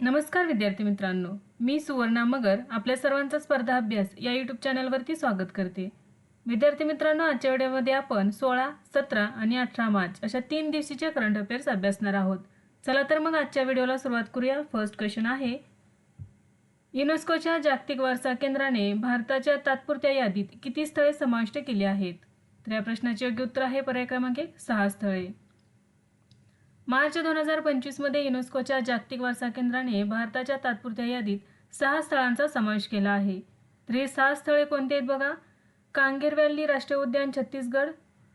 नमस्कार विद्यार्थी मित्रांनो मी सुवर्णा मगर आपल्या सर्वांचा स्पर्धा अभ्यास या यूट्यूब चॅनलवरती स्वागत करते. विद्यार्थी मित्रांनो आजच्या व्हिडिओमध्ये आपण सोळा सतरा आणि अठरा मार्च अशा तीन दिवशीच्या करंट अफेअर्स अभ्यासणार आहोत. चला तर मग आजच्या व्हिडिओला सुरुवात करूया. फर्स्ट क्वेश्चन आहे युनेस्कोच्या जागतिक वारसा केंद्राने भारताच्या तात्पुरत्या यादीत किती स्थळे समाविष्ट केली आहेत? तर या प्रश्नाचे योग्य उत्तर आहे पर्याय क्रमांक एक सहा स्थळे. मार्च दोन हजार पंचवीसमध्ये युनेस्कोच्या जागतिक वारसा केंद्राने भारताच्या तात्पुरत्या यादीत सहा स्थळांचा समावेश केला आहे. तर हे सहा स्थळे कोणती आहेत बघा? कांगेर व्हॅली राष्ट्रीय उद्यान छत्तीसगड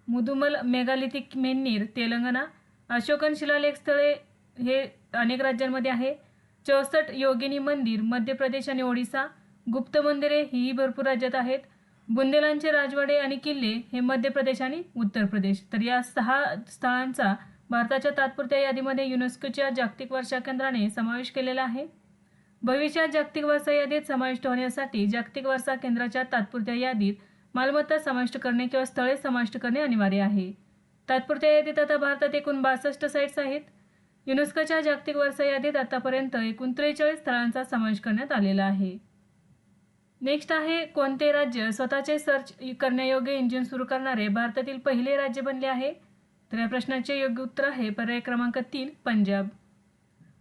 मुदुमल मेगालिथिक मेन्नीर तेलंगणा अशोकन शिलालेख स्थळे हे अनेक राज्यांमध्ये आहे. चौसष्ट योगिनी मंदिर मध्य प्रदेश आणि ओडिसा गुप्त मंदिरे हीही भरपूर राज्यात आहेत. बुंदेलांचे राजवाडे आणि किल्ले हे मध्य प्रदेश आणि उत्तर प्रदेश. तर या सहा स्थळांचा भारताच्या तात्पुरत्या यादीमध्ये युनेस्कोच्या जागतिक वारसा केंद्राने समावेश केलेला आहे. भविष्यात जागतिक वारसा यादीत समाविष्ट होण्यासाठी जागतिक वारसा केंद्राच्या तात्पुरत्या यादीत मालमत्ता समाविष्ट करणे किंवा स्थळे समाविष्ट करणे अनिवार्य आहे. तात्पुरत्या यादीत आता भारतात एकूण बासष्ट साईट्स आहेत. युनेस्कोच्या जागतिक वारसा यादीत आतापर्यंत एकूण त्रेचाळीस स्थळांचा समावेश करण्यात आलेला आहे. नेक्स्ट आहे कोणते राज्य स्वतःचे सर्च करण्यायोग्य इंजिन सुरू करणारे भारतातील पहिले राज्य बनले आहे? तर या प्रश्नाचे योग्य उत्तर आहे पर्याय क्रमांक तीन पंजाब.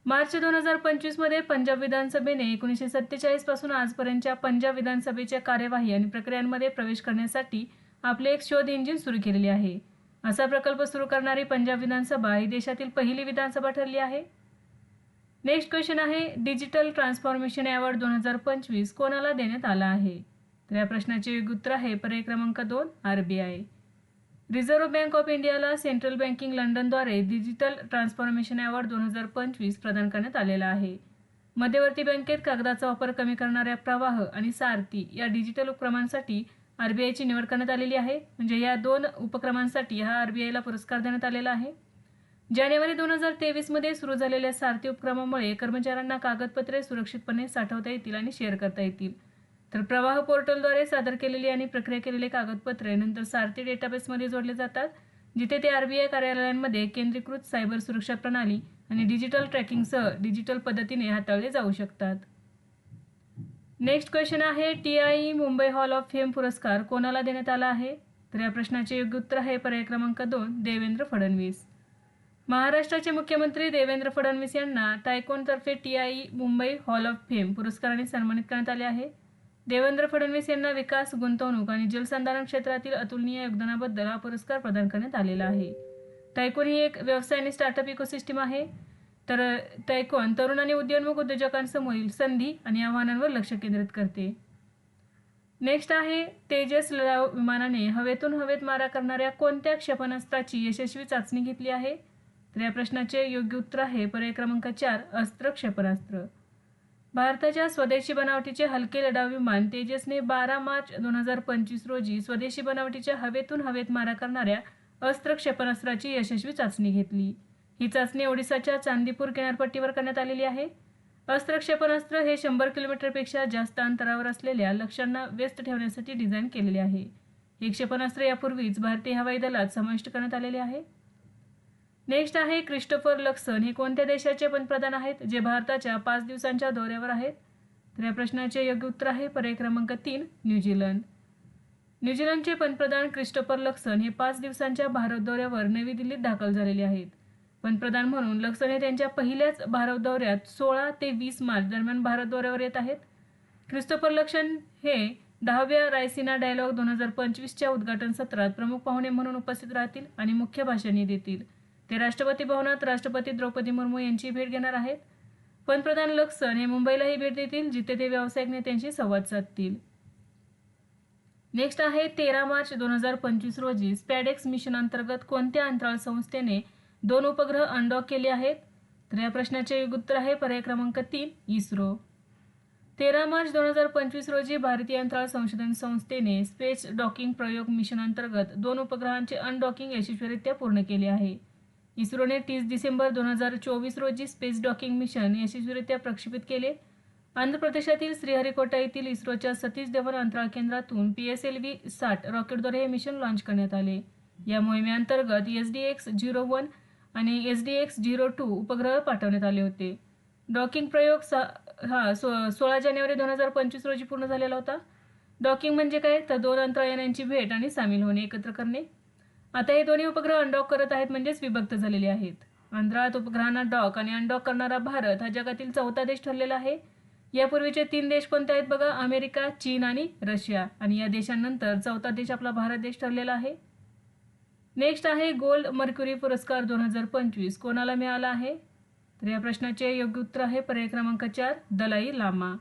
मार्च दोन हजार पंचवीसमध्ये पंजाब विधानसभेने एकोणीसशे सत्तेचाळीसपासून आजपर्यंतच्या पंजाब विधानसभेच्या कार्यवाही आणि प्रक्रियांमध्ये प्रवेश करण्यासाठी आपले एक शोध इंजिन सुरू केलेले आहे. असा प्रकल्प सुरू करणारी पंजाब विधानसभा ही देशातील पहिली विधानसभा ठरली आहे. नेक्स्ट क्वेश्चन आहे डिजिटल ट्रान्सफॉर्मेशन अवॉर्ड दोन हजार पंचवीस कोणाला देण्यात आला आहे? तर या प्रश्नाचे योग्य उत्तर आहे पर्याय क्रमांक दोन R B I. Reserve bank of इंडियाला सेंट्रल बँकिंग लंडनद्वारे डिजिटल ट्रान्सफॉर्मेशन अवॉर्ड दोन हजार पंचवीस प्रदान करण्यात आलेला आहे. मध्यवर्ती बँकेत कागदाचा वापर कमी करणाऱ्या प्रवाह आणि सारथी या डिजिटल उपक्रमांसाठी आरबीआयची निवड करण्यात आलेली आहे. म्हणजे या दोन उपक्रमांसाठी हा आरबीआयला पुरस्कार देण्यात आलेला आहे. जानेवारी दोन हजार तेवीसमध्ये सुरू झालेल्या सारथी उपक्रमामुळे कर्मचाऱ्यांना कागदपत्रे सुरक्षितपणे साठवता येतील आणि शेअर करता येतील. तर प्रवाह पोर्टलद्वारे सादर केलेली आणि प्रक्रिया केलेली कागदपत्रे नंतर सारथी डेटाबेसमध्ये जोडले जातात जिथे ते आर बी आय कार्यालयांमध्ये केंद्रीकृत सायबर सुरक्षा प्रणाली आणि डिजिटल ट्रॅकिंगसह डिजिटल पद्धतीने हाताळले जाऊ शकतात. नेक्स्ट क्वेश्चन आहे T I Mumbai hall of fame पुरस्कार कोणाला देण्यात आला आहे? तर या प्रश्नाचे योग्य उत्तर आहे पर्याय क्रमांक दोन देवेंद्र फडणवीस. महाराष्ट्राचे मुख्यमंत्री देवेंद्र फडणवीस यांना टायकोनतर्फे T I Mumbai hall of fame पुरस्काराने सन्मानित करण्यात आले आहे. देवेंद्र फडणवीस यांना विकास गुंतवणूक आणि जलसंधारण क्षेत्रातील अतुलनीय योगदानाबद्दल हा पुरस्कार प्रदान करण्यात आलेला आहे. टायकोन ही एक व्यवसाय आणि स्टार्टअप इकोसिस्टीम आहे. तर टायकोन तरुण आणि उद्योन्मुख उद्योजकांसमोरील संधी आणि आव्हानांवर लक्ष केंद्रित करते. नेक्स्ट आहे तेजस लढाऊ विमानाने हवेतून हवेत मारा करणाऱ्या कोणत्या क्षेपणास्त्राची यशस्वी चाचणी घेतली आहे? तर या प्रश्नाचे योग्य उत्तर आहे पर्याय क्रमांक चार अस्त्र क्षेपणास्त्र. भारताच्या स्वदेशी बनावटीचे हलके लढाऊ विमान तेजसने बारा मार्च दोन हजार पंचवीस रोजी स्वदेशी बनावटीच्या हवेतून हवेत मारा करणाऱ्या अस्त्र क्षेपणास्त्राची यशस्वी चाचणी घेतली. ही चाचणी ओडिसाच्या चांदीपूर किनारपट्टीवर करण्यात आलेली आहे. अस्त्र क्षेपणास्त्र हे शंभर किलोमीटरपेक्षा जास्त अंतरावर असलेल्या लक्ष्यांना व्यस्त ठेवण्यासाठी डिझाईन केलेले आहे. हे क्षेपणास्त्र यापूर्वीच भारतीय हवाई दलात समाविष्ट करण्यात आलेले आहे. नेक्स्ट आहे क्रिस्टोफर लक्सन हे कोणत्या देशाचे पंतप्रधान आहेत? जे भारताच्या पाच दिवसांच्या दौऱ्यावर आहेत? तर या प्रश्नाचे योग्य उत्तर आहे पर्याय क्रमांक तीन न्यूझीलंड न्यूझीलंडचे पंतप्रधान क्रिस्टोफर लक्सन हे पाच दिवसांच्या भारत दौऱ्यावर नवी दिल्लीत दाखल झालेले आहेत. पंतप्रधान म्हणून लक्सन हे त्यांच्या पहिल्याच भारत दौऱ्यात सोळा ते वीस मार्च दरम्यान भारत दौऱ्यावर येत आहेत. क्रिस्टोफर लक्सन हे दहाव्या रायसिना डायलॉग दोन हजार पंचवीसच्या उद्घाटन सत्रात प्रमुख पाहुणे म्हणून उपस्थित राहतील आणि मुख्य भाषणे देतील. ते राष्ट्रपती भवनात राष्ट्रपती द्रौपदी मुर्मू यांची भेट घेणार आहेत. पंतप्रधान लक्सन हे मुंबईलाही भेट देतील जिथे ते व्यावसायिक नेत्यांशी संवाद साधतील. नेक्स्ट आहे तेरा मार्च दोन हजार पंचवीस रोजी स्पॅडेक्स मिशन अंतर्गत कोणत्या अंतराळ संस्थेने दोन उपग्रह अनडॉक केले आहेत? तर या प्रश्नाचे उत्तर आहे पर्याय क्रमांक तीन इस्रो. तेरा मार्च दोन हजार पंचवीस रोजी भारतीय अंतराळ संशोधन संस्थेने स्पेस डॉकिंग प्रयोग मिशन अंतर्गत दोन उपग्रहांचे अनडॉकिंग यशस्वीरित्या पूर्ण केले आहे. इस्रोने तीस डिसेंबर दोन हजार चोवीस रोजी स्पेस डॉकिंग मिशन यशस्वीरित्या प्रक्षेपित केले. आंध्र प्रदेशातील श्रीहरिकोटा येथील इस्रोच्या सतीश धवन अंतराळ केंद्रातून पी एस एल व्ही साठ रॉकेटद्वारे हे मिशन लॉन्च करण्यात आले. या मोहिमेअंतर्गत S D X zero one आणि S D X zero two उपग्रह पाठवण्यात आले होते. डॉकिंग प्रयोग सा हा सो सोळा जानेवारी दोन हजार पंचवीस रोजी पूर्ण झालेला होता. डॉकिंग म्हणजे काय? तर दोन अंतराळयानांची भेट आणि सामील होणे एकत्र करणे. आता हे दोन्ही उपग्रह अनडॉक करत आहेत म्हणजेच विभक्त झालेले आहेत. अंतराळात उपग्रहांना डॉक आणि अनडॉक करणारा भारत हा जगातील चौथा देश ठरलेला आहे. यापूर्वीचे तीन देश कोणते आहेत बघा? अमेरिका चीन आणि रशिया. आणि या देशांनंतर चौथा देश आपला भारत देश ठरलेला आहे. नेक्स्ट आहे गोल्ड मर्क्युरी पुरस्कार दोन हजार पंचवीस. कोणाला मिळाला आहे? तर या प्रश्नाचे योग्य उत्तर आहे पर्याय क्रमांक चार दलाई लामा.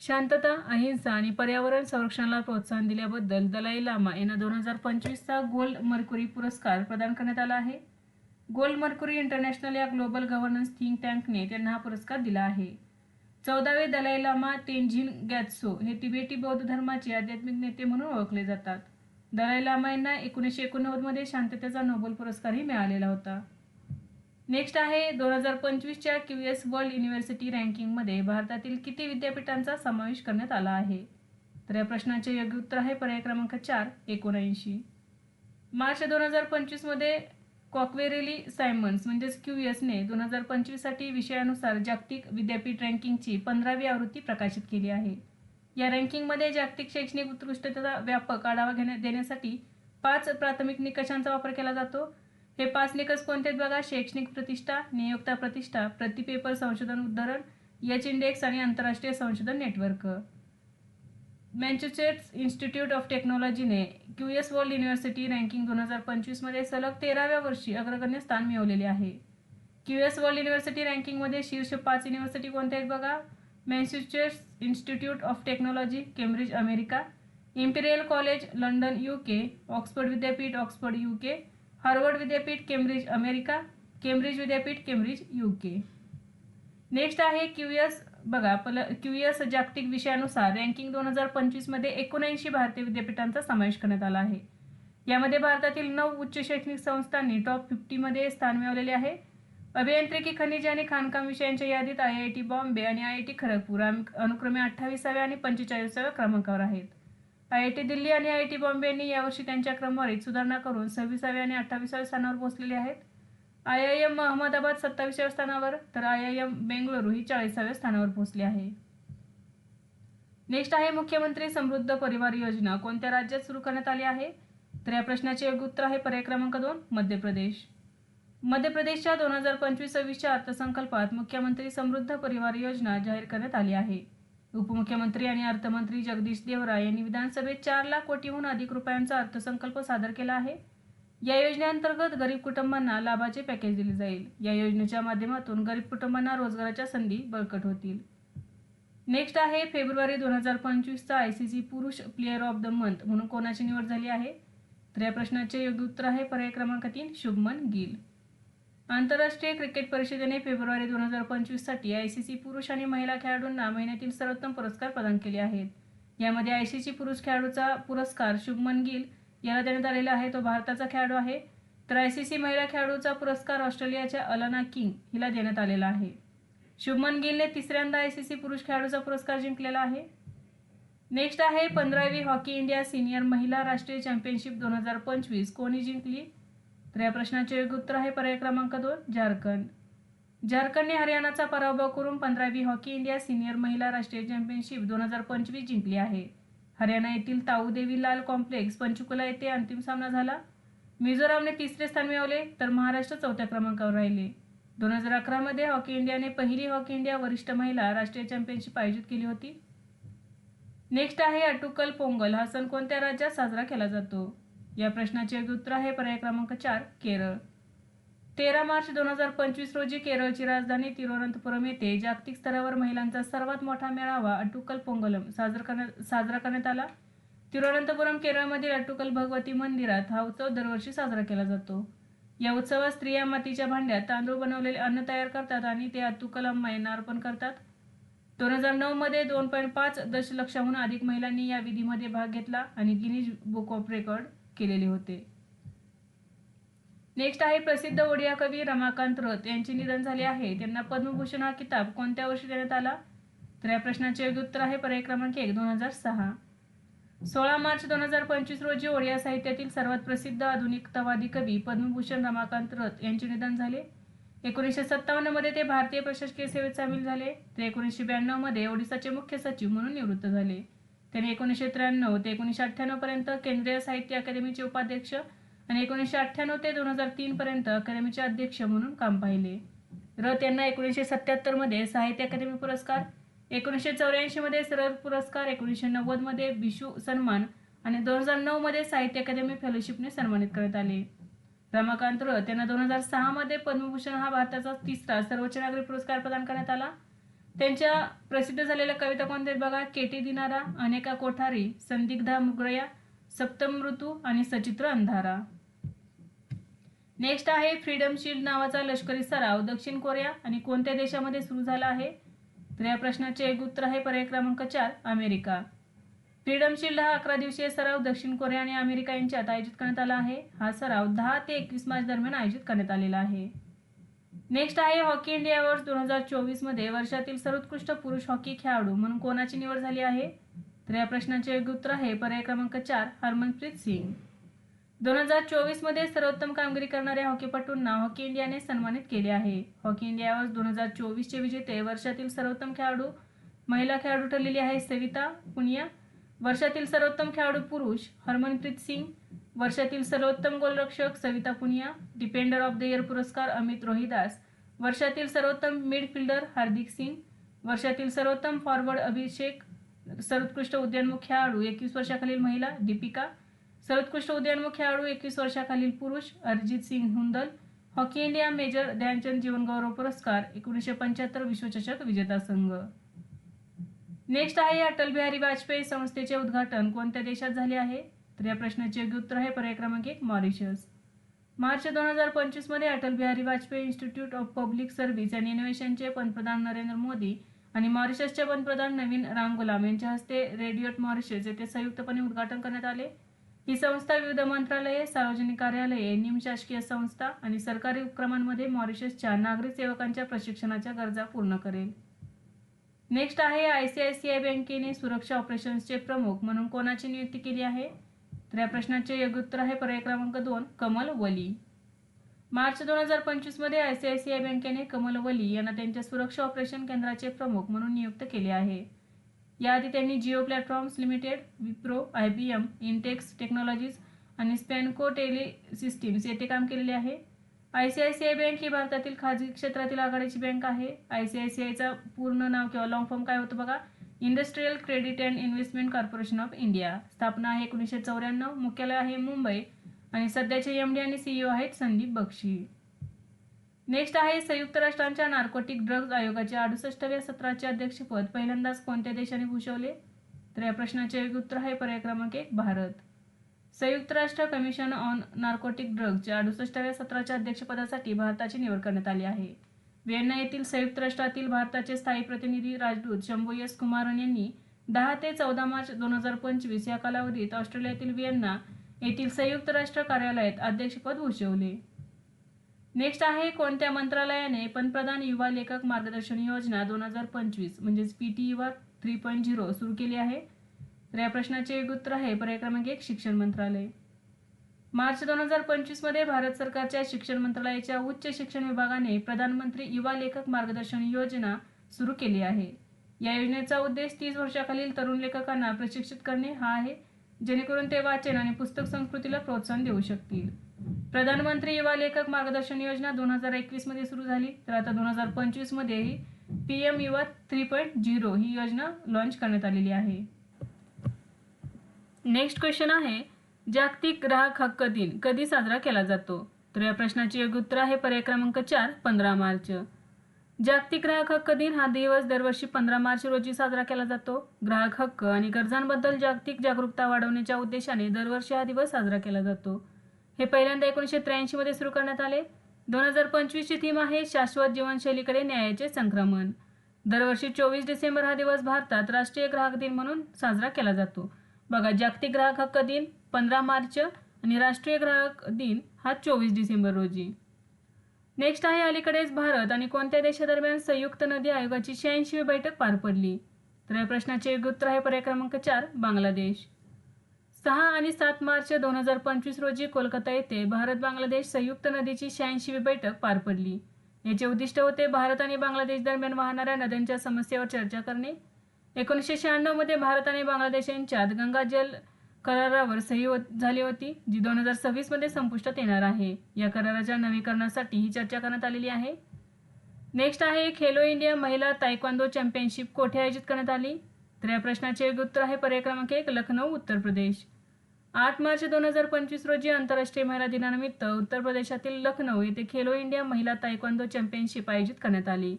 शांतता अहिंसा आणि पर्यावरण संरक्षणाला प्रोत्साहन दिल्याबद्दल दलाई लामा यांना दोन हजार पंचवीसचा गोल्ड मर्क्युरी पुरस्कार प्रदान करण्यात आला आहे. गोल्ड मर्क्युरी इंटरनॅशनल या ग्लोबल गव्हर्नन्स थिंक टँकने त्यांना हा पुरस्कार दिला आहे. चौदावे दलाई लामा तेंझिन गॅत्सो हे तिबेटी बौद्ध धर्माचे आध्यात्मिक नेते म्हणून ओळखले जातात. दलाई लामा यांना एकोणीसशे एकोणनव्वदमध्ये शांततेचा नोबेल पुरस्कारही मिळालेला होता. नेक्स्ट आहे दोन हजार पंचवीसच्या क्यू एस वर्ल्ड युनिव्हर्सिटी रँकिंगमध्ये भारतातील किती विद्यापीठांचा समावेश करण्यात आला आहे? तर या प्रश्नाचे योग्य उत्तर आहे पर्याय क्रमांक चार एकोणऐंशी. मार्च दोन हजार पंचवीसमध्ये कॉकवेरेली सायमन्स म्हणजेच क्यू एसने दोन हजार पंचवीससाठी विषयानुसार जागतिक विद्यापीठ रँकिंगची पंधरावी आवृत्ती प्रकाशित केली आहे. या रँकिंगमध्ये जागतिक शैक्षणिक उत्कृष्टतेचा व्यापक आढावा घेण्या देण्यासाठी पाच प्राथमिक निकषांचा वापर केला जातो. हे पाच निकष कोणते आहेत बघा? शैक्षणिक प्रतिष्ठा नियोक्ता प्रतिष्ठा प्रतिपेपर संशोधन उद्धरण एच इंडेक्स आणि आंतरराष्ट्रीय संशोधन network. Massachusetts institute of टेक्नॉलॉजीने Q S world university ranking दोन हजार पंचवीसमध्ये सलग तेराव्या वर्षी अग्रगण्य स्थान मिळवलेले आहे. क्यू एस वर्ल्ड युनिव्हर्सिटी रँकिंगमध्ये शीर्ष पाच युनिव्हर्सिटी कोणत्या आहेत बघा? Massachusetts institute of technology Cambridge America. Imperial college London U K Oxford विद्यापीठ ऑक्सफर्ड यू के. हार्वर्ड विद्यापीठ केम्ब्रिज अमेरिका केम्ब्रिज विद्यापीठ केम्ब्रिज यू के नेक्स्ट आहे क्यू एस बघा पल क्यू एस जागतिक विषयानुसार रँकिंग दोन हजार पंचवीसमध्ये एकोणऐंशी भारतीय विद्यापीठांचा समावेश करण्यात आला आहे. यामध्ये भारतातील नऊ उच्च शैक्षणिक संस्थांनी टॉप फिफ्टीमध्ये स्थान मिळवलेले आहे. अभियांत्रिकी खनिज आणि खाणकाम विषयांच्या यादीत आय आय टी बॉम्बे आणि आय आय टी खरगपूर अनुक्रमे अठ्ठावीसाव्या आणि पंचेचाळीसाव्या क्रमांकावर आहेत. आय आय टी दिल्ली आणि आय आय टी बॉम्बे यांनी यावर्षी त्यांच्या क्रमवारीत सुधारणा करून सव्वीसाव्या आणि अठ्ठावीसाव्या स्थानावर पोहोचलेले आहेत. आय आय एम अहमदाबाद सत्तावीसाव्या स्थानावर तर आय आय एम बेंगळुरू ही चाळीसाव्या स्थानावर पोहोचली आहे. नेक्स्ट आहे मुख्यमंत्री समृद्ध परिवार योजना. कोणत्या राज्यात सुरू करण्यात आली आहे? तर या प्रश्नाचे योग्य उत्तर आहे पर्याय क्रमांक दोन मध्य प्रदेश. मध्य प्रदेशच्या दोन हजार पंचवीस सव्वीसच्या अर्थसंकल्पात मुख्यमंत्री समृद्ध परिवार योजना जाहीर करण्यात आली आहे. उपमुख्यमंत्री आणि अर्थमंत्री जगदीश देवरा यांनी विधानसभेत चार लाख कोटीहून अधिक रुपयांचा अर्थसंकल्प सादर केला आहे. या योजनेअंतर्गत गरीब कुटुंबांना लाभाचे पॅकेज दिले जाईल. या योजनेच्या माध्यमातून गरीब कुटुंबांना रोजगाराच्या संधी बळकट होतील. नेक्स्ट आहे फेब्रुवारी दोन हजार पंचवीसचा आय सी सी पुरुष प्लेअर ऑफ द मंथ म्हणून कोणाची निवड झाली आहे? तर या प्रश्नाचे योग्य उत्तर आहे पर्याय क्रमांक तीन शुभमन गिल. आंतरराष्ट्रीय क्रिकेट परिषदेने फेब्रुवारी दोन हजार पंचवीससाठी आय सी सी पुरुष आणि महिला खेळाडूंना महिन्यातील सर्वोत्तम पुरस्कार प्रदान केले आहेत. यामध्ये आय सी सी पुरुष खेळाडूचा पुरस्कार शुभमन गिल याला देण्यात आलेला आहे. तो भारताचा खेळाडू आहे. तर आय सी सी महिला खेळाडूचा पुरस्कार ऑस्ट्रेलियाच्या अलाना किंग हिला देण्यात आलेला आहे. शुभमन गिलने तिसऱ्यांदा आय सी सी पुरुष खेळाडूचा पुरस्कार जिंकलेला आहे. नेक्स्ट आहे पंधरावी हॉकी इंडिया सिनियर महिला राष्ट्रीय चॅम्पियनशिप दोन हजार पंचवीस. कोणी जिंकली? तर या प्रश्नाचे योग्य उत्तर आहे पर्याय क्रमांक दोन झारखंड. झारखंडने हरियाणाचा पराभव करून पंधरावी हॉकी इंडिया सिनियर महिला राष्ट्रीय चॅम्पियनशिप दोन हजार पंचवीस जिंकली आहे. हरियाणा येथील ताऊदेवी लाल कॉम्प्लेक्स पंचकुला येथे अंतिम सामना झाला. मिझोरामने तिसरे स्थान मिळवले तर महाराष्ट्र चौथ्या क्रमांकावर राहिले. दोन हजार अकरामध्ये हॉकी इंडियाने पहिली हॉकी इंडिया वरिष्ठ महिला राष्ट्रीय चॅम्पियनशिप आयोजित केली होती. नेक्स्ट आहे अटुकल पोंगल. हा सण कोणत्या राज्यात साजरा केला जातो? या प्रश्नाचे योग्य उत्तर आहे. पर्याय क्रमांक चार केरळ. तेरा मार्च दोन हजार पंचवीस रोजी केरळची राजधानी तिरुवनंतपुरम येथे जागतिक स्तरावर महिलांचा सर्वात मोठा मेळावा अटुकल पोंगलम साजरा करण्यात साजरा करण्यात आला. तिरुवनंतपुरम केरळमधील अटुकल भगवती मंदिरात हा उत्सव दरवर्षी साजरा केला जातो. या उत्सवात स्त्रिया मातीच्या भांड्यात तांदूळ बनवलेले अन्न तयार करतात आणि ते अतुकलम मायेंना अर्पण करतात. दोन हजार नऊमध्ये दोन पॉईंट पाच दशलक्षाहून अधिक महिलांनी या विधीमध्ये भाग घेतला आणि गिनीज बुक ऑफ रेकॉर्ड केलेले होते. नेक्स्ट आहे प्रसिद्ध ओडिया कवी रमाकांत रथ. यांचे निधन झाले आहे. त्यांना पद्मभूषण हा किताब कोणत्या वर्षी देण्यात आला? तर या प्रश्नाचे योग्य उत्तर आहे पर्याय क्रमांक एक दोन हजार सहा. सोळा मार्च दोन हजार पंचवीस रोजी ओडिया साहित्यातील सर्वात प्रसिद्ध आधुनिकतावादी कवी पद्मभूषण रमाकांत रथ यांचे निधन झाले. एकोणीसशे सत्तावन्नमध्ये ते भारतीय प्रशासकीय सेवेत सामील झाले. ते एकोणीसशे ब्याण्णवमध्ये ओडिसाचे मुख्य सचिव म्हणून निवृत्त झाले. त्यांनी एकोणीसशे त्र्याण्णव ते एकोणीसशे अठ्ठ्याण्णव पर्यंत केंद्रीय साहित्य अकादमीचे उपाध्यक्ष आणि एकोणीसशे अठ्ठ्याण्णव ते दोन हजार तीन पर्यंत अकादमीचे अध्यक्ष म्हणून काम पाहिले. रथ यांना एकोणीसशे सत्याहत्तरमध्ये साहित्य अकादमी पुरस्कार एकोणीसशे चौऱ्याऐंशी मध्ये सरळ पुरस्कार एकोणीसशे नव्वदमध्ये विशू सन्मान आणि दोन हजार नऊ मध्ये साहित्य अकादमी फेलोशिपने सन्मानित करण्यात आले. रमाकांत रथ यांना दोन हजार सहा मध्ये पद्मभूषण हा भारताचा तिसरा सर्वोच्च नागरी पुरस्कार प्रदान करण्यात आला. त्यांच्या प्रसिद्ध झालेल्या कविता कोणत्या बघा? केटी दिनारा अनेका कोठारी संदिग्धा मुगळया सप्तम ऋतू आणि सचित्र अंधारा. नेक्स्ट आहे फ्रीडम शील्ड नावाचा लष्करी सराव. दक्षिण कोरिया आणि कोणत्या देशामध्ये सुरू झाला आहे? तर या प्रश्नाचे एक उत्तर आहे पर्याय क्रमांक चार अमेरिका. फ्रीडम शील्ड हा अकरा दिवसीय सराव दक्षिण कोरिया आणि अमेरिका यांच्यात आयोजित करण्यात आला आहे. हा सराव दहा ते एकवीस मार्च दरम्यान आयोजित करण्यात आलेला आहे. नेक्स्ट आहे हॉकी इंडिया अवॉर्ड दोन हजार चोवीसमध्ये. वर्षातील सर्वोत्कृष्ट पुरुष हॉकी खेळाडू म्हणून कोणाची निवड झाली आहे? तर या प्रश्नाचे योग्य उत्तर आहे पर्याय क्रमांक चार हरमनप्रीत सिंग. दोन हजार चोवीसमध्ये सर्वोत्तम कामगिरी करणाऱ्या हॉकीपटूंना हॉकी इंडियाने सन्मानित केले आहे. हॉकी इंडिया अवॉर्ड दोन हजार चोवीसचे विजेते. वर्षातील सर्वोत्तम खेळाडू महिला खेळाडू ठरलेली आहे सविता पुनिया. वर्षातील सर्वोत्तम खेळाडू पुरुष हरमनप्रीत सिंग वर्षातील सर्वोत्तम गोलरक्षक Savita Punia defender of the year पुरस्कार अमित रोहिदास वर्षातील सर्वोत्तम मिडफिल्डर हार्दिक सिंग वर्षातील सर्वोत्तम फॉरवर्ड अभिषेक सर्वोत्कृष्ट उद्यानमुख खेळाडू एकवीस वर्षाखालील महिला दीपिका सर्वोत्कृष्ट उद्यानमुख खेळाडू एकवीस वर्षाखालील पुरुष Arijit Singh Hundal hockey India major Dhyan Chand जीवनगौरव पुरस्कार एकोणीसशे पंच्याहत्तर विश्वचषक विजेता संघ. नेक्स्ट आहे अटल बिहारी वाजपेयी संस्थेचे उद्घाटन. कोणत्या देशात झाले आहे? तर या प्रश्नाचे योग्य उत्तर आहे पर्याय क्रमांक एक मॉरिशस. मार्च दोन हजार पंचवीसमध्ये Atal Bihari Vajpayee institute of public service and इनोव्हेशनचे पंतप्रधान नरेंद्र मोदी आणि मॉरिशसचे पंतप्रधान नवीन रामगुलाम यांच्या हस्ते रेडिओट मॉरिशस येथे संयुक्तपणे उद्घाटन करण्यात आले. ही संस्था विविध मंत्रालये सार्वजनिक कार्यालये निमशासकीय संस्था आणि सरकारी उपक्रमांमध्ये मॉरिशसच्या नागरिक सेवकांच्या प्रशिक्षणाच्या गरजा पूर्ण करेल. नेक्स्ट आहे I C I C I बँकेने सुरक्षा ऑपरेशन्सचे प्रमुख म्हणून कोणाची नियुक्ती केली आहे? तर या प्रश्नाचे योग्य उत्तर आहे पर्याय क्रमांक दोन कमल वली. मार्च दोन हजार पंचवीसमध्ये I C I C I बँकेने कमल वली यांना त्यांच्या सुरक्षा ऑपरेशन केंद्राचे प्रमुख म्हणून नियुक्त केले आहे. याआधी त्यांनी Jio platforms limited Wipro I B M Intex technologies आणि स्पॅनको टेली सिस्टीम्स येथे काम केलेले आहे. I C I C I bank ही भारतातील खाजगी क्षेत्रातील आघाडीची बँक आहे. आय सी आय सी आयचा पूर्ण नाव किंवा लॉंग फॉर्म काय होतं बघा? Industrial credit and investment corporation of India स्थापना आहे एकोणीसशे चौऱ्याण्णव मुख्यालय आहे मुंबई आणि सध्याचे एम डी आणि सीईओ आहेत संदीप बक्षी. नेक्स्ट आहे संयुक्त राष्ट्रांच्या नार्कोटिक ड्रग्ज आयोगाचे अडुसष्टव्या सत्राचे अध्यक्षपद. पहिल्यांदाच कोणत्या देशाने भूषवले? तर या प्रश्नाचे योग्य उत्तर आहे पर्याय क्रमांक एक भारत. संयुक्त राष्ट्र कमिशन ऑन नार्कोटिक ड्रग्जच्या अडुसष्टाव्या सत्राच्या अध्यक्षपदासाठी भारताची निवड करण्यात आली आहे. व्हिएन्ना येथील संयुक्त राष्ट्रातील भारताचे स्थायी प्रतिनिधी राजदूत शंभू एस कुमारन यांनी दहा ते चौदा मार्च दोन हजार पंचवीस या कालावधीत ऑस्ट्रेलियातील व्हिएन्ना येथील संयुक्त राष्ट्र कार्यालयात अध्यक्षपद भूषवले. नेक्स्ट आहे कोणत्या मंत्रालयाने पंतप्रधान युवा लेखक मार्गदर्शन योजना दोन हजार पंचवीस म्हणजेच P T Yuva three point zero सुरू केली आहे? तर या प्रश्नाचे एक उत्तर आहे. पर्याय क्रमांक एक शिक्षण मंत्रालय. मार्च दोन हजार पंचवीसमध्ये भारत सरकारच्या शिक्षण मंत्रालयाच्या उच्च शिक्षण विभागाने प्रधानमंत्री युवा लेखक मार्गदर्शन योजना सुरू केली आहे. या योजनेचा उद्देश तीस वर्षाखालील तरुण लेखकांना प्रशिक्षित करणे हा आहे जेणेकरून ते वाचन आणि पुस्तक संस्कृतीला प्रोत्साहन देऊ शकतील. प्रधानमंत्री युवा लेखक मार्गदर्शन योजना दोन हजार एकवीसमध्ये सुरू झाली. तर आता दोन हजार पंचवीसमध्येही P M Yuva three point zero ही योजना लॉन्च करण्यात आलेली आहे. नेक्स्ट क्वेश्चन आहे जागतिक ग्राहक हक्क दिन कधी साजरा केला जातो? तर या प्रश्नाचे योग्य उत्तर आहे पर्याय क्रमांक चार पंधरा मार्च. जागतिक ग्राहक हक्क दिन हा दिवस दरवर्षी पंधरा मार्च रोजी साजरा केला जातो. ग्राहक हक्क आणि गरजांबद्दल जागतिक जागरूकता वाढवण्याच्या उद्देशाने दरवर्षी हा दिवस साजरा केला जातो. हे पहिल्यांदा एकोणीसशे त्र्याऐंशीमध्ये सुरू करण्यात आले. दोन हजार पंचवीसची थीम आहे शाश्वत जीवनशैलीकडे न्यायाचे संक्रमण. दरवर्षी चोवीस डिसेंबर हा दिवस भारतात राष्ट्रीय ग्राहक दिन म्हणून साजरा केला जातो. बघा जागतिक ग्राहक हक्क दिन पंधरा मार्च आणि राष्ट्रीय ग्राहक दिन हा चोवीस डिसेंबर रोजी. नेक्स्ट आहे अलीकडेच भारत आणि कोणत्या देशादरम्यान संयुक्त नदी आयोगाची शहाऐंशी बैठक पार पडली? तर या प्रश्नाचे योग्य उत्तर आहे पर्याय क्रमांक चार बांगलादेश. सहा आणि सात मार्च दोन हजार पंचवीस रोजी कोलकाता येथे भारत बांगलादेश संयुक्त नदीची शहाऐंशीवी बैठक पार पडली. याचे उद्दिष्ट होते भारत आणि बांगलादेश दरम्यान वाहणाऱ्या नद्यांच्या समस्येवर चर्चा करणे एकोणीसशे शहाण्णवमध्ये भारत आणि बांगलादेश यांच्यात गंगा जल करारावर सही होत झाली होती जी दोन हजार सव्वीसमध्ये संपुष्टात येणार आहे. या कराराच्या नवीकरणासाठी ही चर्चा करण्यात आलेली आहे. नेक्स्ट आहे खेलो इंडिया महिला तायक्वांदो चॅम्पियनशिप कोठे आयोजित करण्यात आली? तर या प्रश्नाचे उत्तर आहे पर्याय क्रमांक एक लखनौ उत्तर प्रदेश. आठ मार्च दोन हजार पंचवीस रोजी आंतरराष्ट्रीय महिला दिनानिमित्त उत्तर प्रदेशातील लखनौ येथे खेलो इंडिया महिला तायक्वांदो चॅम्पियनशिप आयोजित करण्यात आली.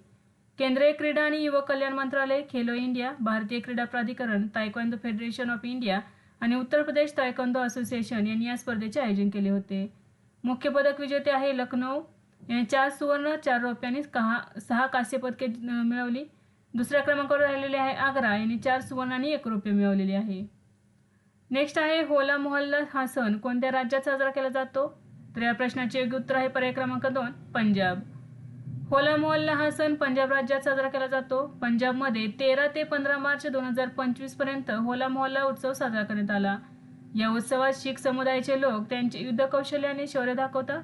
केंद्रीय क्रीडा आणि युवक कल्याण मंत्रालय खेलो इंडिया भारतीय क्रीडा प्राधिकरण तायक्वांदो फेडरेशन ऑफ इंडिया आणि उत्तर प्रदेश तायक्वांदो असोसिएशन यांनी या स्पर्धेचे आयोजन केले होते. मुख्य पदक विजेते आहे लखनौ. याने चार सुवर्ण चार रौप्याने आणि कहा सहा कांस्य पदके मिळवली. दुसऱ्या क्रमांकावर राहिलेले आहे आग्रा. यांनी चार सुवर्ण आणि एक रौप्य मिळवलेले आहे. नेक्स्ट आहे होला मोहल्ला हा सण. कोणत्या राज्यात साजरा केला जातो? तर या प्रश्नाचे योग्य उत्तर आहे पर्याय क्रमांक दोन पंजाब. होला मोहल्ला हा सण पंजाब राज्यात साजरा केला जातो. पंजाबमध्ये तेरा ते पंधरा मार्च दोन हजार पंचवीसपर्यंत होला मोहल्ला उत्सव साजरा करण्यात आला. या उत्सवात शीख समुदायाचे लोक त्यांचे युद्ध कौशल्य आणि शौर्य दाखवतात.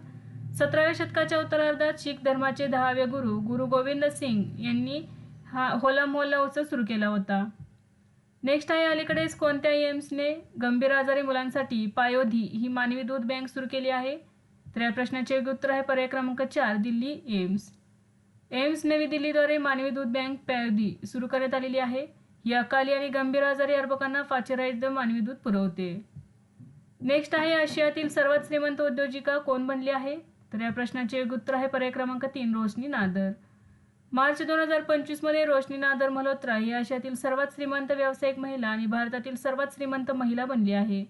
सतराव्या शतकाच्या उत्तरार्धात शीख धर्माचे दहावे गुरु गुरु गोविंद सिंग यांनी हा होला मोहल्ला उत्सव सुरू केला होता. नेक्स्ट आहे अलीकडेच कोणत्या एम्सने गंभीर आजारी मुलांसाठी पायोधी ही मानवी दूध बँक सुरू केली आहे? तर या प्रश्नाचे उत्तर आहे पर्याय क्रमांक चार दिल्ली एम्स. एम्स नवी दिल्लीद्वारे मानवी दूध बँक पॅदी सुरू करण्यात आलेली आहे. ही अकाली आणि गंभीर आजारी अर्भकांना फाचराईज मानवी दूध पुरवते. नेक्स्ट आहे आशियातील सर्वात श्रीमंत उद्योजिका कोण बनली आहे? तर या प्रश्नाचे उत्तर आहे पर्याय क्रमांक तीन रोशनी नादर. मार्च दोन हजार पंचवीसमध्ये रोशनी नादर मल्होत्रा ही आशियातील सर्वात श्रीमंत व्यावसायिक महिला आणि भारतातील सर्वात श्रीमंत महिला बनली आहे.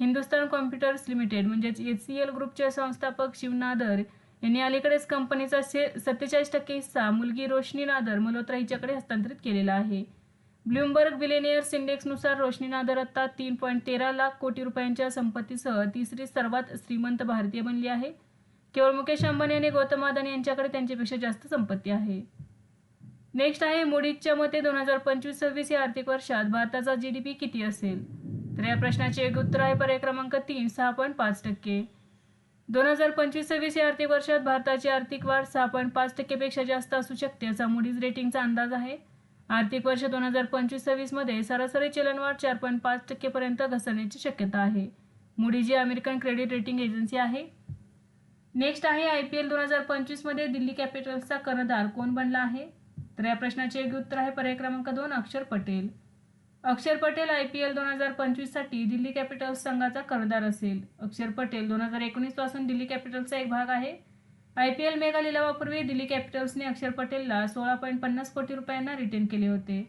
हिंदुस्तान कॉम्प्युटर्स लिमिटेड म्हणजेच एच सी एल ग्रुपचे संस्थापक शिव नादर यांनी अलीकडेच कंपनीचा शे सत्तेचाळीस टक्के हिस्सा मुलगी रोशनी नादर मल्होत्रा हिच्याकडे हस्तांतरित केलेला आहे. ब्लूमबर्ग बिलेनियर्स इंडेक्सनुसार रोशनी नादर आता तीन पॉईंट तेरा लाख कोटी रुपयांच्या संपत्तीसह तिसरी सर्वात श्रीमंत भारतीय बनली आहे. केवळ मुकेश अंबानी आणि गौतम अदानी यांच्याकडे त्यांच्यापेक्षा जास्त संपत्ती आहे. नेक्स्ट आहे मोडीच्या मते दोन हजार पंचवीस सव्वीस या आर्थिक वर्षात भारताचा जी डी पी किती असेल? तर या प्रश्नाचे एक उत्तर आहे पर्याय क्रमांक तीन सहा पॉईंट पाच टक्के. दोन हजार पंचवीस सव्वीस या आर्थिक वर्षात भारताची आर्थिक वाढ सहा पॉईंट पाच टक्केपेक्षा जास्त असू शकते असा मुडीज रेटिंगचा अंदाज आहे. आर्थिक वर्ष दोन हजार पंचवीस सव्वीसमध्ये सरासरी चलनवाढ चार पॉईंट पाच टक्केपर्यंत घसरण्याची शक्यता आहे. मुडी जी अमेरिकन क्रेडिट रेटिंग एजन्सी आहे. नेक्स्ट आहे आय पी एल दोन हजार पंचवीसमध्ये दिल्ली कॅपिटल्सचा कर्णधार कोण बनला आहे? तर या प्रश्नाचे योग्य उत्तर आहे पर्याय क्रमांक दोन अक्षर पटेल. अक्षर पटेल आय पी एल दोन हजार पंचवीससाठी दिल्ली कॅपिटल्स संघाचा कर्णधार असेल. अक्षर पटेल दोन हजार एकोणीसपासून दिल्ली कॅपिटल्सचा एक भाग आहे. आय पी एल मेगा लिलावापूर्वी दिल्ली कॅपिटल्सने अक्षर पटेलला सोळा पॉईंट पन्नास कोटी रुपयांना रिटेन केले होते.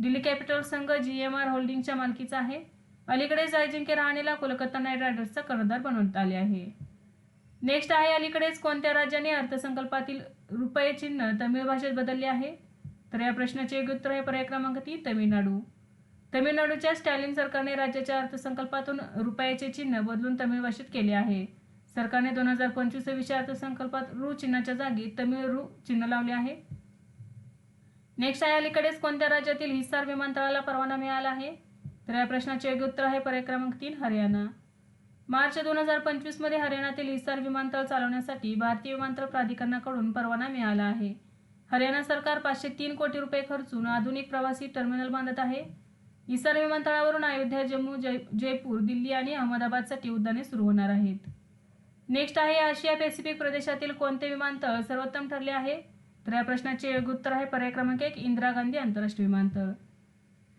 दिल्ली कॅपिटल्स संघ जी एम आर होल्डिंगच्या मालकीचा आहे. अलीकडेच अजिंक्य रहाणेला कोलकाता नाईट रायडर्सचा कर्णधार बनवण्यात आले आहे. नेक्स्ट आहे अलीकडेच कोणत्या राज्याने अर्थसंकल्पातील रुपये चिन्ह तमिळ भाषेत बदलले आहे? तर या प्रश्नाचे योग्य उत्तर आहे पर्याय क्रमांक तीन तमिळनाडू. तमिळनाडूच्या स्टॅलिन सरकारने राज्याच्या अर्थसंकल्पातून रुपयाचे चिन्ह बदलून तमिळ भाषेत केले आहे. सरकारने दोन हजार पंचवीस सव्वीसच्या अर्थसंकल्पात रु चिन्हाच्या जागी तमिळ रु चिन्ह लावले आहे. नेक्स्ट आहे अलीकडेच कोणत्या राज्यातील हिसार विमानतळाला परवाना मिळाला आहे? तर या प्रश्नाचे योग्य उत्तर आहे पर्याय क्रमांक तीन हरियाणा. मार्च दोन हजार पंचवीसमध्ये हरियाणातील हिसार विमानतळ चालवण्यासाठी भारतीय विमानतळ प्राधिकरणाकडून परवाना मिळाला आहे. हरियाणा सरकार पाचशे तीन कोटी रुपये खर्चून आधुनिक प्रवासी टर्मिनल बांधत आहे. हिसार विमानतळावरून अयोध्या जम्मू जय जयपूर दिल्ली आणि अहमदाबादसाठी उड्डाणे सुरू होणार आहेत. नेक्स्ट आहे आशिया पॅसिफिक प्रदेशातील कोणते विमानतळ सर्वोत्तम ठरले आहे? तर या प्रश्नाचे योग्य उत्तर आहे पर्याय क्रमांक एक इंदिरा गांधी आंतरराष्ट्रीय विमानतळ.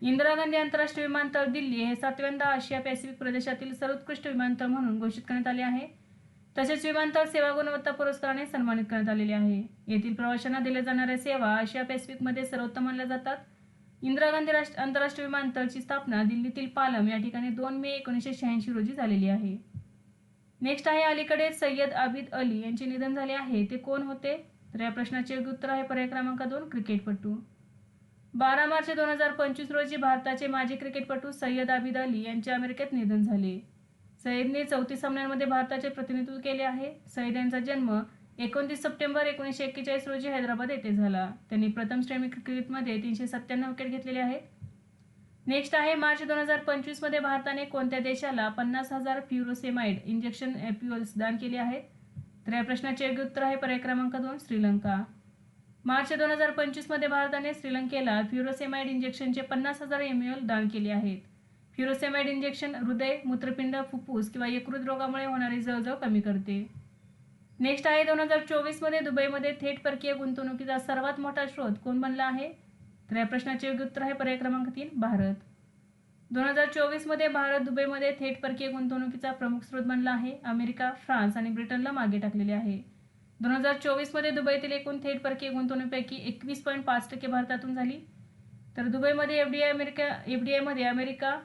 इंदिरा गांधी आंतरराष्ट्रीय विमानतळ दिल्ली हे सातव्यांदा आशिया पॅसिफिक प्रदेशातील सर्वोत्कृष्ट विमानतळ म्हणून घोषित करण्यात आले आहे. तसेच विमानतळ सेवा गुणवत्ता पुरस्काराने सन्मानित करण्यात आलेले आहे. येथील प्रवाशांना दिल्या जाणाऱ्या सेवा आशिया पॅसिफिकमध्ये सर्वोत्तम मानल्या जातात. इंदिरा गांधी राष्ट्र आंतरराष्ट्रीय विमानतळची स्थापना दिल्लीतील पालम या ठिकाणी दोन मे एकोणीसशे शहाऐंशी रोजी झालेली आहे. नेक्स्ट आहे अलीकडे सय्यद आबिद अली यांचे निधन झाले आहे. ते कोण होते? तर या प्रश्नाचे उत्तर आहे पर्याय क्रमांक दोन क्रिकेटपटू. बारा मार्च दोन हजार पंचवीस रोजी भारताचे माजी क्रिकेटपटू सय्यद आबिद अली यांचे अमेरिकेत निधन झाले. सय्यदने चौतीस सामन्यांमध्ये भारताचे प्रतिनिधित्व केले आहे. सय्यद यांचा जन्म एकोणतीस सप्टेंबर एकोणीसशे एक्केचाळीस रोजी हैदराबाद येथे झाला. त्यांनी प्रथम श्रेणी क्रिकेटमध्ये तीनशे सत्त्याण्णव विकेट घेतलेले आहेत. नेक्स्ट आहे मार्च दोन हजार पंचवीसमध्ये भारताने कोणत्या देशाला पन्नास हजार फ्युरोसेमाइड इंजेक्शन एप्युअल्स दान केले आहेत? तर या प्रश्नाचे योग्य उत्तर आहे पर्याय क्रमांक दोन श्रीलंका. मार्च दोन हजार पंचवीसमध्ये भारताने श्रीलंकेला फ्युरोसेमाइड इंजेक्शनचे पन्नास हजार एम एल दान केले आहेत. फ्युरोसेमाइड इंजेक्शन हृदय मूत्रपिंड फुफ्फुस किंवा यकृत रोगामुळे होणारी जळजळ कमी करते. नेक्स्ट आहे दोन हजार चोवीसमध्ये दुबईमध्ये थेट परकीय गुंतवणुकीचा सर्वात मोठा स्रोत कोण बनला आहे? तर या प्रश्नाचे योग्य उत्तर आहे पर्याय क्रमांक तीन भारत. दोन हजार चोवीसमध्ये भारत दुबईमध्ये थेट परकीय गुंतवणुकीचा प्रमुख स्रोत बनला आहे. अमेरिका फ्रान्स आणि ब्रिटनला मागे टाकलेले आहे. दोन हजार चोवीसमध्ये दुबईतील एकूण थेट परकीय गुंतवणुकीपैकी एकवीस पॉईंट पाच टक्के भारतातून झाली. तर दुबईमध्ये F D I America F D आयमध्ये अमेरिका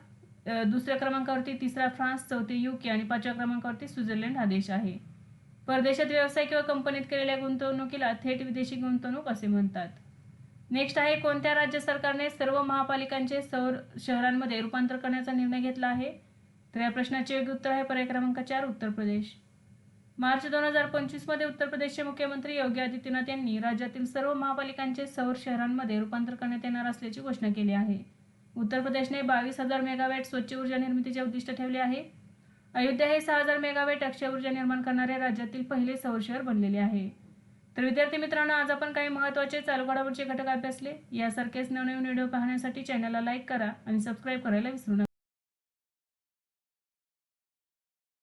दुसऱ्या क्रमांकावरती तिसरा फ्रान्स चौथे युके आणि पाचव्या क्रमांकावरती स्वित्झर्लंड हा देश आहे. परदेशात व्यवसाय किंवा कंपनीत केलेल्या गुंतवणुकीला थेट विदेशी गुंतवणूक असे म्हणतात. नेक्स्ट आहे कोणत्या राज्य सरकारने सर्व महापालिकांचे सौर शहरांमध्ये रूपांतर करण्याचा निर्णय घेतला आहे? तर या प्रश्नाचे योग्य उत्तर आहे पर्याय क्रमांक चार उत्तर प्रदेश. मार्च दोन हजार पंचवीसमध्ये उत्तर प्रदेशचे मुख्यमंत्री योगी आदित्यनाथ यांनी राज्यातील सर्व महापालिकांचे सौर शहरांमध्ये रूपांतर करण्यात येणार असल्याची घोषणा केली आहे. उत्तर प्रदेशने बावीस हजार मेगावॅट स्वच्छ ऊर्जा निर्मितीचे उद्दिष्ट ठेवले आहे अयोध्या हे सहा हजार मेगावॅट अक्षय ऊर्जा निर्माण करणाऱ्या राज्यातील पहिले सौर शहर बनलेले आहे. तर विद्यार्थी मित्रांनो आज आपण काही महत्त्वाचे चालू घडामोडचे घटक अभ्यासले. यासारखेच नवनवीन व्हिडिओ पाहण्यासाठी चॅनलला लाईक करा आणि सबस्क्राईब करायला विसरू नका.